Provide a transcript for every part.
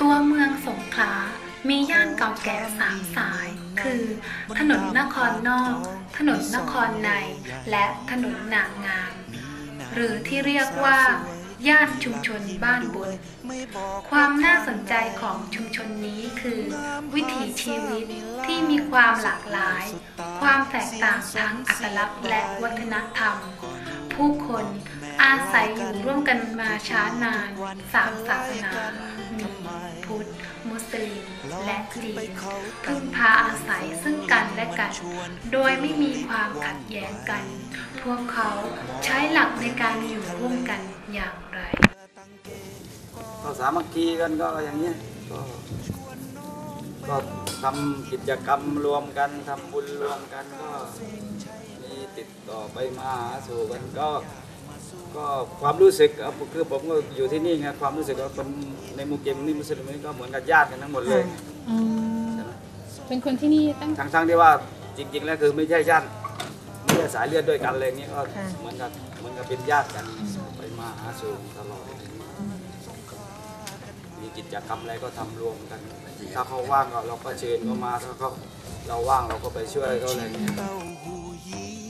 ตัวเมืองสงขลา มีย่านเก่าแก่สามสาย คือ ถนนนครนอก ถนนนครใน และถนนนางงาม หรือที่เรียกว่า ย่านชุมชนบ้านบุญความน่าสนใจของชุมชนนี้คือ วิถีชีวิตที่มีความหลากหลาย ความแตกต่างทั้งอัตลักษณ์และวัฒนธรรม ผู้คน อาศัยอยู่ร่วมกันมาช้านานสามศาสนามีพุทธ มุสลิม และจีนพึ่งพาอาศัยซึ่งกันและกัน โดยไม่มีความขัดแย้งกัน พวกเขาใช้หลักในการอยู่ร่วมกันอย่างไรก็สามัคคีกันก็อย่างเงี้ยก็ก็ทำกิจกรรมรวมกันทำบุญรวมกันก็มีติดต่อไปมาสู่กันก็ ก็ความรู้สึกอะคือผมก็อยู่ที่นี่ไงความรู้สึกว่าคนในมุสลิมนี่มุสลิมนี่ก็เหมือนกับญาติกันทั้งหมดเลยอืมใช่ไหมเป็นคนที่นี่ตั้ง ทั้งทั้งที่ว่าจริง ๆ แล้วคือไม่ใช่ญาติไม่ใช่สายเลือดด้วยกันอะไรเงี้ยก็ค่ะ เหมือนกับเหมือนกับเป็นญาติกันไปมาหาสู่ตลอดมีกิจกรรมอะไรก็ทำรวมกัน ถ้าเขาว่างก็เราก็เชิญเขามาถ้าเขาเราว่างเราก็ไปช่วยเขาอะไรอย่างเงี้ย เต้าหู้ยี้เ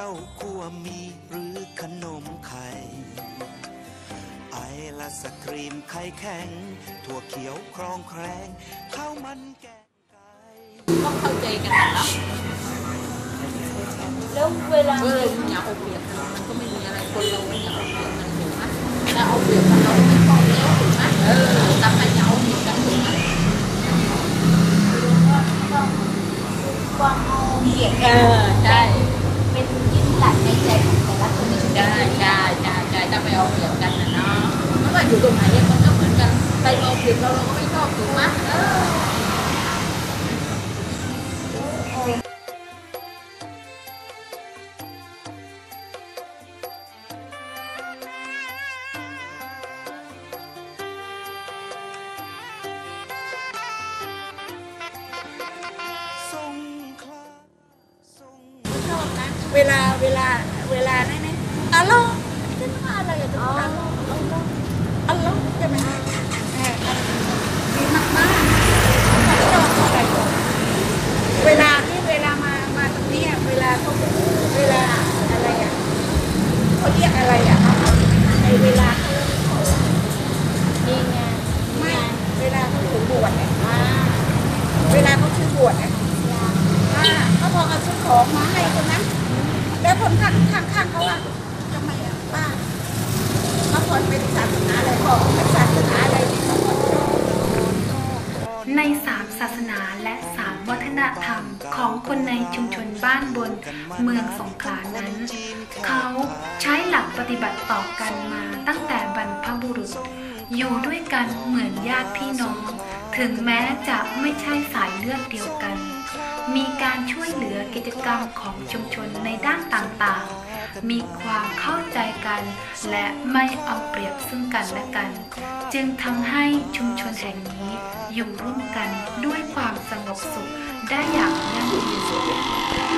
ต้าคั่วมีหรือขนมไข่ไอละสครีมไข่แข็ง ถั่วเขียวครองแครงข้าวมันแกงไก่ต้องเข้าใจกันนะเนาะแล้วเวลาเอออย่าเอาเปรียบกันมันก็ไม่มีอะไรคนเราไม่อย่าเอาเปรียบกันถูกไหมแต่เอาเปรียบกันเราไม่ต้องแล้วถูกไหมเออแต่ไปอย่าเอาเปรียบกันถูกไหมความเอาเกียรติเออใช่ ในใจของแต่ละคนใช่ใช่ใช่ใช่ถ้าไปเอาเปรียบกันนะเนาะไม่ว่าอยู่ตรงไหนมันก็เหมือนกันไปเอาเปรียบเราเราก็ไม่ชอบถูกไหมเออ เวลาเวลาเวลานั่นนะอัลลอฮ์ฉันว่าอะไรอะทุกอัลลอฮ์อัลลอฮ์อัลลอฮ์ใช่ไหมเออดีมากมากๆชอบอะไรเวลาที่เวลามามาตรงนี้อะเวลาเขาเวลาอะไรอะเขาเรียกอะไรอะในเวลาเขาดีไงไม่เวลาเขาถึงบวชเนี่ยเวลาเขาชื่อบวชเนี่ยอ่าเขาพอเอาซื้อของมาให้คนนั้นแล้ว คนข้างข้างข้างเขาว่าทำไมอะป้าเขาคนเป็นศาสนาอะไรบอกเป็นศาสนาอะไรที่เขาบอกในสามศาสนาและสามวัฒนธรรมของคนในชุมชนบ้านบนเมืองสงขลานั้น เขาใช้หลักปฏิบัติต่อกันมาตั้งแต่บรรพบุรุษ อยู่ด้วยกันเหมือนญาติพี่น้อง ถึงแม้จะไม่ใช่สายเลือดเดียวกัน มีการช่วยเหลือกิจกรรมของชุมชนในด้านต่างๆ มีความเข้าใจกัน และไม่เอาเปรียบซึ่งกันและกัน จึงทำให้ชุมชนแห่งนี้อยู่ร่วมกันด้วยความสงบสุขได้อย่างยั่งยืน